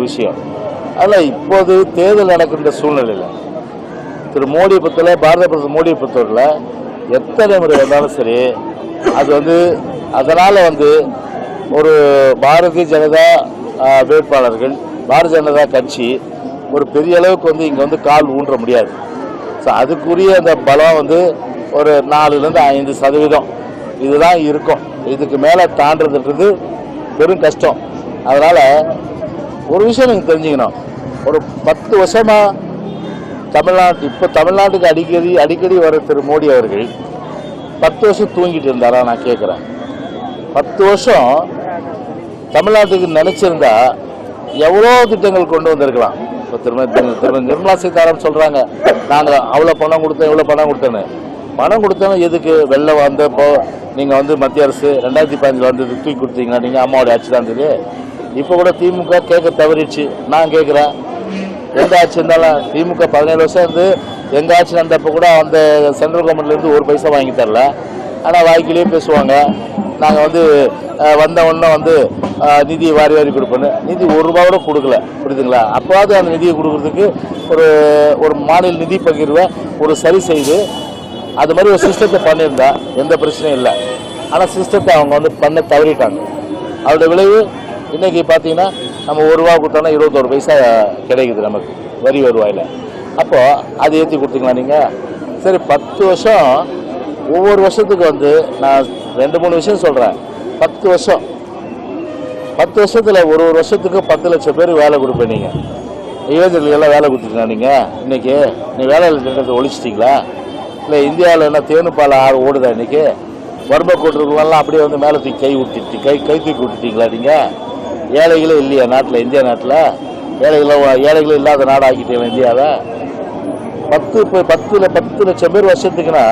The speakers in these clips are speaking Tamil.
ஒரு விஷயம். அதில் இப்போது தேர்தல் நடக்கின்ற சூழ்நிலையில் திரு மோடியை பொறுத்தவரை பாரத பிரதமர் மோடியை பொறுத்தவரையில் எத்தனை முறை வந்தாலும் சரி அது வந்து அதனால் வந்து ஒரு பாரதிய ஜனதா வேட்பாளர்கள் பாரதிய ஜனதா கட்சி ஒரு பெரிய அளவுக்கு வந்து இங்கே வந்து கால் ஊன்ற முடியாது. ஸோ அதுக்குரிய அந்த பலம் வந்து ஒரு நாலுலேருந்து ஐந்து சதவீதம். இதுதான் இருக்கும். இதுக்கு மேலே தாண்டதுன்றது பெரும் கஷ்டம். அதனால் ஒரு விஷயம் நீங்கள் தெரிஞ்சுக்கணும். ஒரு பத்து வருஷமாக தமிழ்நாட்டு இப்போ தமிழ்நாட்டுக்கு அடிக்கடி அடிக்கடி வர திரு மோடி அவர்கள் பத்து வருஷம் தூங்கிட்டு இருந்தாரா நான் கேட்குறேன் பத்து வருஷம் தமிழ்நாட்டுக்கு நினச்சிருந்தா எவ்வளோ திட்டங்கள் கொண்டு வந்திருக்கலாம். இப்போ திரும்ப திரும்ப நிர்மலா சீதாராமன் சொல்கிறாங்க நாங்கள் அவ்வளோ பணம் கொடுத்தேன் இவ்வளோ பணம் கொடுத்தேன்னு பணம் கொடுத்தோம் எதுக்கு? வெளில வந்தப்போ நீங்கள் வந்து மத்திய அரசு ரெண்டாயிரத்தி பதினஞ்சில் வந்து தூக்கி கொடுத்தீங்களா? நீங்கள் அம்மாவோட ஆட்சி தான் இருந்தது இப்போ கூட திமுக கேட்க தவறிடுச்சு. நான் கேட்குறேன். எந்த ஆட்சி இருந்தாலும் திமுக பதினேழு வருஷம் இருந்து எங்கள் ஆட்சி நடந்தப்போ கூட அந்த சென்ட்ரல் கவர்மெண்ட்லேருந்து ஒரு பைசா வாங்கி தரல. ஆனால் வாய்க்கிலேயே பேசுவாங்க. நாங்கள் வந்து வந்த உடனே வந்து நிதி வாரி வாரி கொடுப்போன்னு. நிதி ஒரு ரூபா கூட கொடுக்கல. புரியுதுங்களா? அப்போது அந்த நிதியை கொடுக்குறதுக்கு ஒரு ஒரு மாநில நிதி பகிர்வை ஒரு சரி செய்து அது மாதிரி ஒரு சிஸ்டத்தை பண்ணியிருந்தா எந்த பிரச்சனையும் இல்லை. ஆனால் சிஸ்டத்தை அவங்க வந்து பண்ண தவறிட்டாங்க. அதோட விளைவு இன்னைக்கு பார்த்தீங்கன்னா நம்ம ஒரு ரூபா கொடுத்தோம்னா இருபத்தோரு பைசா கிடைக்குது நமக்கு வரி வருவாயில். அப்போது அது ஏற்றி கொடுத்தீங்களா நீங்கள் சரி பத்து வருஷம் ஒவ்வொரு வருஷத்துக்கு வந்து நான் ரெண்டு மூணு விஷயம் சொல்கிறேன் பத்து வருஷம். பத்து வருஷத்தில் ஒரு ஒரு வருஷத்துக்கு பத்து லட்சம் பேர் வேலை கொடுப்பேன் நீங்கள் இளைஞர்களுக்கெல்லாம் எல்லாம் வேலை கொடுத்துட்டீங்களா நீங்கள் இன்றைக்கி நீ வேலை திட்டத்தை ஒழிச்சிட்டிங்களா? இல்லை இந்தியாவில் என்ன தேனுப்பால் ஆறு ஓடுதா இன்றைக்கி வறுமை கோட்டுருக்கெல்லாம் அப்படியே வந்து மேலே தூக்கி கை விட்டுட்டு கை கை தூக்கி விட்டுட்டிங்களா நீங்கள் ஏழைகளே இல்லையா நாட்டில் இந்தியா நாட்டில்? ஏழைகளோ ஏழைகளே இல்லாத நாடு ஆக்கிட்டீங்களா இந்தியாவை. பத்து இப்போ பத்தில் பத்து லட்சம் பேர் வருஷத்துக்குன்னா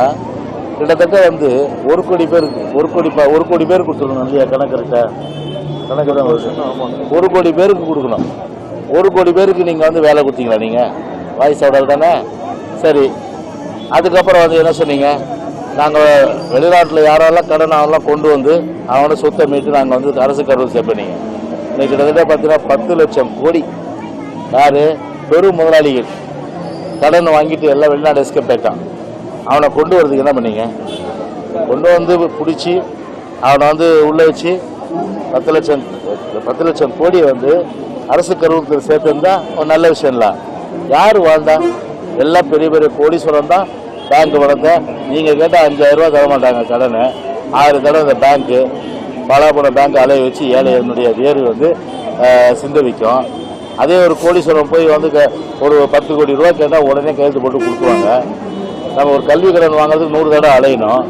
கிட்டத்தட்ட வந்து ஒரு கோடி பேருக்கு ஒரு கோடி ஒரு கோடி பேர் கொடுத்துருக்கணும் இல்லையா கணக்கு இருக்கா கணக்கு ஒரு கோடி பேருக்கு கொடுக்கணும். ஒரு கோடி பேருக்கு நீங்கள் வந்து வேலை கொடுத்தீங்களா நீங்கள் வாய்ஸ் ஆர்டர் தானே? சரி. அதுக்கப்புறம் வந்து என்ன சொன்னீங்க? நாங்கள் வெளிநாட்டில் யாரெல்லாம் கடன் அவெல்லாம் கொண்டு வந்து அவனை சொத்தை மீட்டு நாங்கள் வந்து அரசு கருவல் சேர்ப்பீங்க இன்னைக்கு கிட்டத்தட்ட பார்த்தீங்கன்னா பத்து லட்சம் கோடி யார்? பெரும் முதலாளிகள். கடன் வாங்கிட்டு எல்லாம் வெளிநாடு எஸ்கேப் ஆயிட்டான். அவனை கொண்டு வரதுக்கு என்ன பண்ணீங்க? கொண்டு வந்து பிடிச்சி அவனை வந்து உள்ளே வச்சு பத்து லட்சம் பத்து லட்சம் கோடியை வந்து அரசு கருவத்தில் சேர்த்துருந்தா ஒரு நல்ல விஷயம் இல்லை. யார் வாழ்ந்தா? எல்லாம் பெரிய பெரிய கோடீஸ்வரம் தான் பேங்க் வளர்த்த நீங்கள் கேட்டால் அஞ்சாயிரம் ரூபா தர மாட்டாங்க கடனை. ஆயிரம் தடவை இந்த பேங்க்கு பாலாபுரம் பேங்க் அலைய வச்சு ஏழை என்னுடைய வேறு வந்து சிந்தவிக்கும். அதே ஒரு கோடீஸ்வரம் போய் வந்து க- ஒரு பத்து கோடி ரூபா கேட்டால் உடனே கையெழுத்து போட்டு கொடுத்துருவாங்க. நம்ம ஒரு கல்வி கடன் வாங்குறதுக்கு நூறு தடவை அலையணும்.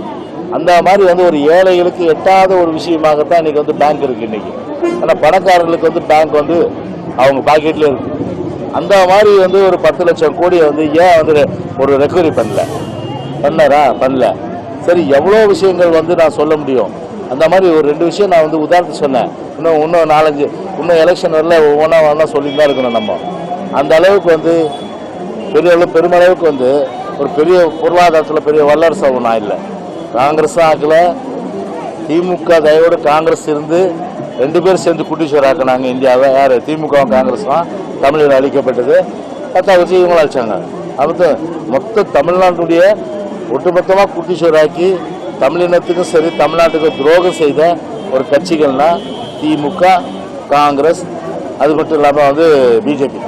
அந்த மாதிரி வந்து ஒரு ஏழைகளுக்கு எட்டாத ஒரு விஷயமாகத்தான் இன்னைக்கு வந்து பேங்க் இருக்கு இன்னைக்கு. ஆனால் பணக்காரர்களுக்கு வந்து பேங்க் வந்து அவங்க பாக்கெட்லேயே இருக்கு. அந்த மாதிரி வந்து ஒரு பத்து லட்சம் கோடியை வந்து ஏன் வந்து ஒரு ரெக்கவரி பண்ணல? பண்ணாரா பண்ணல. சரி எவ்வளோ விஷயங்கள் வந்து நான் சொல்ல முடியும்? அந்த மாதிரி ஒரு ரெண்டு விஷயம் நான் வந்து உதாரணத்துக்கு சொன்னேன். இன்னும் இன்னும் நாலஞ்சு இன்னும் எலெக்ஷன் வரல ஒவ்வொன்றா ஒன்றா சொல்லிட்டு தான் இருக்கணும் நம்ம. அந்த அளவுக்கு வந்து பெரிய அளவு பெருமளவுக்கு வந்து ஒரு பெரிய பொருளாதாரத்தில் பெரிய வல்லரசு நான் இல்லை. காங்கிரஸும் ஆக்கல திமுக தயவோடு காங்கிரஸ் இருந்து ரெண்டு பேரும் சேர்ந்து குட்டிச்சுவர் ஆக்கினாங்க இந்தியாவை. யார்? திமுகவும் காங்கிரஸும் தமிழில் அழிக்கப்பட்டது. பத்தா வச்சு இவங்களும் அழிச்சாங்க. அப்போ மொத்த தமிழ்நாட்டுடைய ஒட்டுமொத்தமாக குட்டீஸ்வராக்கி தமிழினத்துக்கும் சரி தமிழ்நாட்டுக்கும் துரோகம் செய்த ஒரு கட்சிகள்னா திமுக காங்கிரஸ் அது மட்டும் இல்லாமல் வந்து பிஜேபி